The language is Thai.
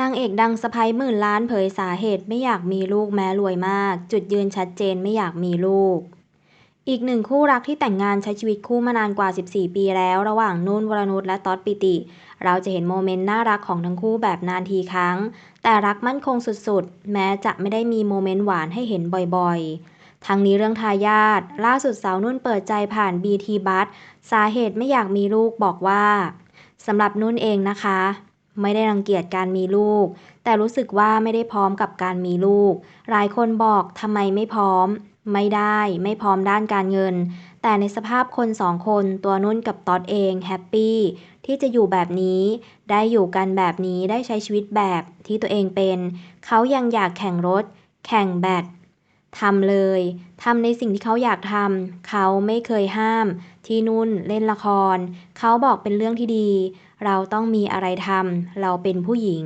นางเอกดังสะใภ้หมื่นล้านเผยสาเหตุไม่อยากมีลูกแม้รวยมาก จุดยืนชัดเจนไม่อยากมีลูก อีกหนึ่งคู่รักที่แต่งงานใช้ชีวิตคู่มานานกว่า 14 ปีแล้ว ระหว่างนุ่นวรนุชและต๊อดปิติ เราจะเห็นโมเมนต์น่ารักของทั้งคู่แบบนานทีครั้ง แต่รักมั่นคงสุดๆ แม้จะไม่ได้มีโมเมนต์หวานให้เห็นบ่อยๆ ทั้งนี้เรื่องทายาทล่าสุดสาวนุ่นเปิดใจผ่าน BT บัสสาเหตุไม่อยากมีลูกบอกว่าสำหรับนุ่นเองนะคะ ไม่ได้รังเกียจการมีลูก แต่รู้สึกว่าไม่ได้พร้อมกับการมีลูก หลายคนบอกทำไมไม่พร้อม ไม่ได้ ไม่พร้อมด้านการเงิน แต่ในสภาพคนสองคนตัวนุ่นกับต๊อดเองแฮปปี้ที่จะอยู่แบบนี้ ได้อยู่กันแบบนี้ได้ใช้ชีวิตแบบที่ตัวเองเป็น เขายังอยากแข่งรถ แข่งแบด ทำเลยทำในสิ่งที่เขาอยากทำเขาไม่เคยห้าม ที่นุ่นเล่นละคร เขาบอกเป็นเรื่องที่ดี เราต้องมีอะไรทำเราเป็นผู้หญิง